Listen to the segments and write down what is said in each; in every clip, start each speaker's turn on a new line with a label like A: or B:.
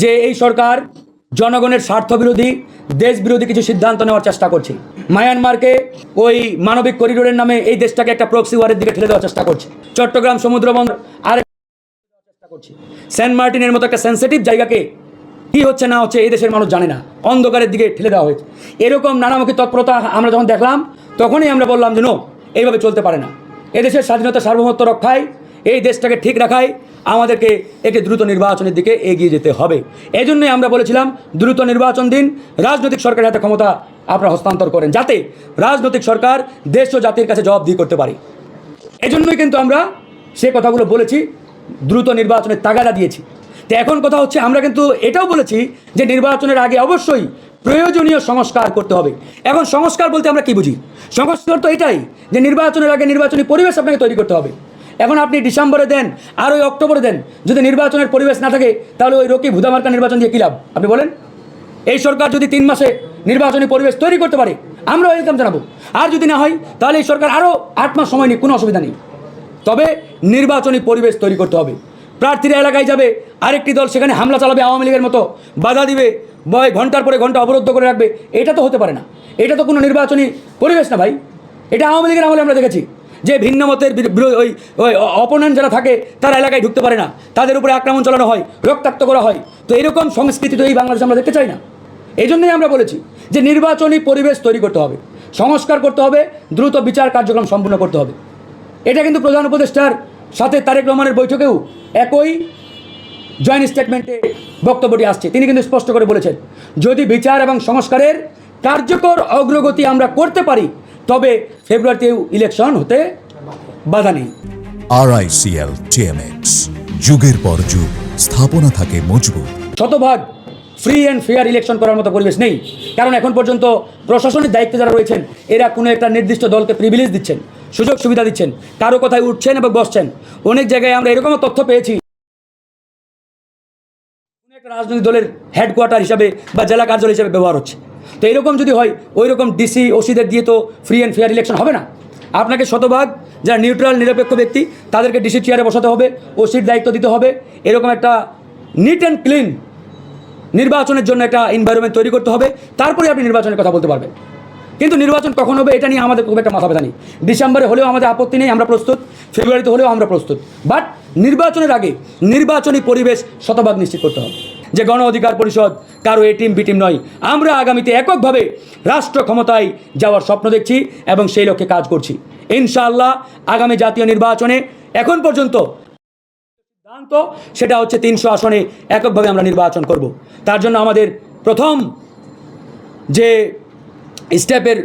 A: যে এই সরকার জনগণের স্বার্থ বিরোধী দেশ বিরোধী কিছু সিদ্ধান্ত নেওয়ার চেষ্টা করছে। মায়ানমারকে ওই মানবিক করিডোরের নামে এই দেশটাকে একটা প্রক্সি ওয়ারের দিকে ঠেলে দেওয়ার চেষ্টা করছে। চট্টগ্রাম সমুদ্র বন্দর আর চেষ্টা করছে। সেন্ট মার্টিনের মতো একটা সেন্সিটিভ জায়গাকে কি হচ্ছে না হচ্ছে এই দেশের মানুষ জানে না। অন্ধকারের দিকে ঠেলে দেওয়া হয়েছে। এরকম নানামুখী তৎপরতা আমরা যখন দেখলাম, তখনই আমরা বললাম যে নো এইভাবে চলতে পারে না। এদেশের স্বাধীনতা সার্বভৌমত্ব রক্ষায় এই দেশটাকে ঠিক রাখায় আমাদেরকে একটি দ্রুত নির্বাচনের দিকে এগিয়ে যেতে হবে। এই জন্যই আমরা বলেছিলাম, দ্রুত নির্বাচন দিন, রাজনৈতিক সরকারের হাতে ক্ষমতা আপনারা হস্তান্তর করেন, যাতে রাজনৈতিক সরকার দেশ ও জাতির কাছে জবাবদিহি করতে পারে। এজন্যই কিন্তু আমরা সে কথাগুলো বলেছি, দ্রুত নির্বাচনের তাগাদা দিয়েছি। তো এখন কথা হচ্ছে, আমরা কিন্তু এটাও বলেছি যে নির্বাচনের আগে অবশ্যই প্রয়োজনীয় সংস্কার করতে হবে। এখন সংস্কার বলতে আমরা কি বুঝি? সংস্কার তো এটাই, যে নির্বাচনের আগে নির্বাচনী পরিবেশ আপনাকে তৈরি করতে হবে। এখন আপনি ডিসেম্বরে দেন, আর ওই অক্টোবরে দেন। যদি নির্বাচনের পরিবেশ না থাকে, তাহলে ওই রকি ভুদামার্কা নির্বাচন দিয়ে কী লাভ? আপনি বলেন। এই সরকার যদি তিন মাসে নির্বাচনী পরিবেশ তৈরি করতে পারে, আমরা ওয়েলকাম জানাব। আর যদি না হয়, তাহলে এই সরকার আরও আট মাস সময় নিক, কোনো অসুবিধা নেই। তবে নির্বাচনী পরিবেশ তৈরি করতে হবে। প্রার্থীরা এলাকায় যাবে, আরেকটি দল সেখানে হামলা চালাবে, আওয়ামী লীগের মতো বাধা দিবে বয় ঘণ্টার পরে ঘণ্টা অবরুদ্ধ করে রাখবে। এটা তো হতে পারে না। এটা তো কোনো নির্বাচনী পরিবেশ না ভাই। এটা আওয়ামী লীগের আমলে আমরা দেখেছি। যে ভিন্ন মতের ওই ওই অপোনেন্ট যারা থাকে, তারা এলাকায় ঢুকতে পারে না। তাদের উপরে আক্রমণ চালানো হয়, রক্তাক্ত করা হয়। তো এরকম সংস্কৃতি তো এই বাংলাদেশে আমরা দেখতে চাই না। এই জন্যই আমরা বলেছি যে নির্বাচনী পরিবেশ তৈরি করতে হবে, সংস্কার করতে হবে, দ্রুত বিচার কার্যক্রম সম্পূর্ণ করতে হবে। এটা কিন্তু প্রধান উপদেষ্টার সাথে তারেক রহমানের বৈঠকেও একই জয়েন্ট স্টেটমেন্টে বক্তব্যটি আসছে। তিনি কিন্তু স্পষ্ট করে বলেছেন, যদি বিচার এবং সংস্কারের কার্যকর অগ্রগতি আমরা করতে পারি তবে ফেব্রুয়ারিতেও ইলেকশন হতে বাধা নেই।
B: আরআইসিএল টিএমএক্স যুগের পর যুগ স্থাপনা থাকে মজবুত।
A: শতভাগ ফ্রি অ্যান্ড ফেয়ার ইলেকশন করার মতো পরিবেশ নেই। কারণ এখন পর্যন্ত প্রশাসনের দায়িত্বে যারা রয়েছেন এরা কোনো একটা নির্দিষ্ট দলকে প্রিভিলেজ দিচ্ছেন সুযোগ সুবিধা দিচ্ছেন কারও কথায় উঠছেন এবং বসছেন। অনেক জায়গায় আমরা এরকমও তথ্য পেয়েছি। রাজনৈতিক দলের হেডকোয়ার্টার হিসাবে বা জেলা কার্যালয় হিসাবে ব্যবহার হচ্ছে। তো এরকম যদি হয় ওই রকম ডিসি ওসিদের দিয়ে তো ফ্রি অ্যান্ড ফেয়ার ইলেকশন হবে না। আপনাকে শতভাগ যারা নিউট্রাল নিরপেক্ষ ব্যক্তি, তাদেরকে ডিসি চেয়ারে বসাতে হবে ওসির দায়িত্ব দিতে হবে। এরকম একটা নিট অ্যান্ড ক্লিন নির্বাচনের জন্য একটা এনভায়রনমেন্ট তৈরি করতে হবে। তারপরে আপনি নির্বাচনের কথা বলতে পারবেন। কিন্তু নির্বাচন কখন হবে, এটা নিয়ে আমাদের খুব একটা মাথা ব্যথা নেই। ডিসেম্বরে হলেও আমাদের আপত্তি নেই, আমরা প্রস্তুত। ফেব্রুয়ারিতে হলেও আমরা প্রস্তুত। বাট নির্বাচনের আগে নির্বাচনী পরিবেশ শতভাগ নিশ্চিত করতে হবে। যে গণ অধিকার পরিষদ কারও এ টিম, বি টিম নয়। আমরা আগামীতে এককভাবে রাষ্ট্র ক্ষমতায় যাওয়ার স্বপ্ন দেখছি এবং সেই লক্ষ্যে কাজ করছি। ইনশাআল্লাহ আগামী জাতীয় নির্বাচনে এখন পর্যন্ত সিদ্ধান্ত সেটা হচ্ছে তিনশো আসনে এককভাবে আমরা নির্বাচন করব। তার জন্য আমাদের প্রথম যে স্টেপের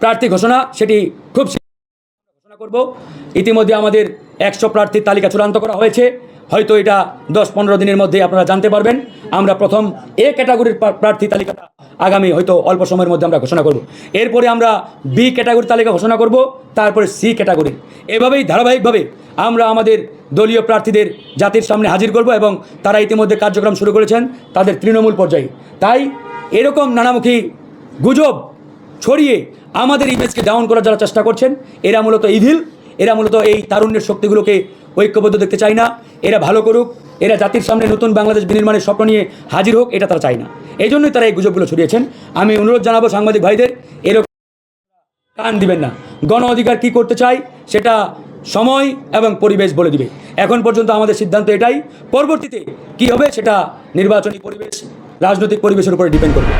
A: প্রার্থী ঘোষণা, সেটি খুব ঘোষণা করব। ইতিমধ্যে আমাদের একশো প্রার্থীর তালিকা চূড়ান্ত করা হয়েছে। হয়তো এটা দশ পনেরো দিনের মধ্যে আপনারা জানতে পারবেন। আমরা প্রথম এ ক্যাটাগরির প্রার্থী তালিকাটা আগামী হয়তো অল্প সময়ের মধ্যে আমরা ঘোষণা করব। এরপরে আমরা বি ক্যাটাগরির তালিকা ঘোষণা করব, তারপরে সি ক্যাটাগরি এভাবেই ধারাবাহিকভাবে আমরা আমাদের দলীয় প্রার্থীদের জাতির সামনে হাজির করব এবং তারা ইতিমধ্যে কার্যক্রম শুরু করেছেন তাদের তৃণমূল পর্যায়ে। তাই এরকম নানামুখী গুজব ছড়িয়ে আমাদের ইমেজকে ডাউন করার যারা চেষ্টা করছেন, এরা মূলত ইভিল এরা মূলত এই তারুণ্যের শক্তিগুলোকে ঐক্যবদ্ধ দেখতে চায় না। এরা ভালো করুক, এরা জাতির সামনে নতুন বাংলাদেশ বিনির্মাণের স্বপ্ন নিয়ে হাজির হোক, এটা তারা চায় না। এই জন্যই তারা এই গুজবগুলো ছড়িয়েছেন। আমি অনুরোধ জানাব সাংবাদিক ভাইদের, এরকম কান দিবেন না। গণ অধিকার কী করতে চাই সেটা সময় এবং পরিবেশ বলে দিবে। এখন পর্যন্ত আমাদের সিদ্ধান্ত এটাই। পরবর্তীতে কি হবে, সেটা নির্বাচনী পরিবেশ, রাজনৈতিক পরিবেশের উপরে ডিপেন্ড করবে।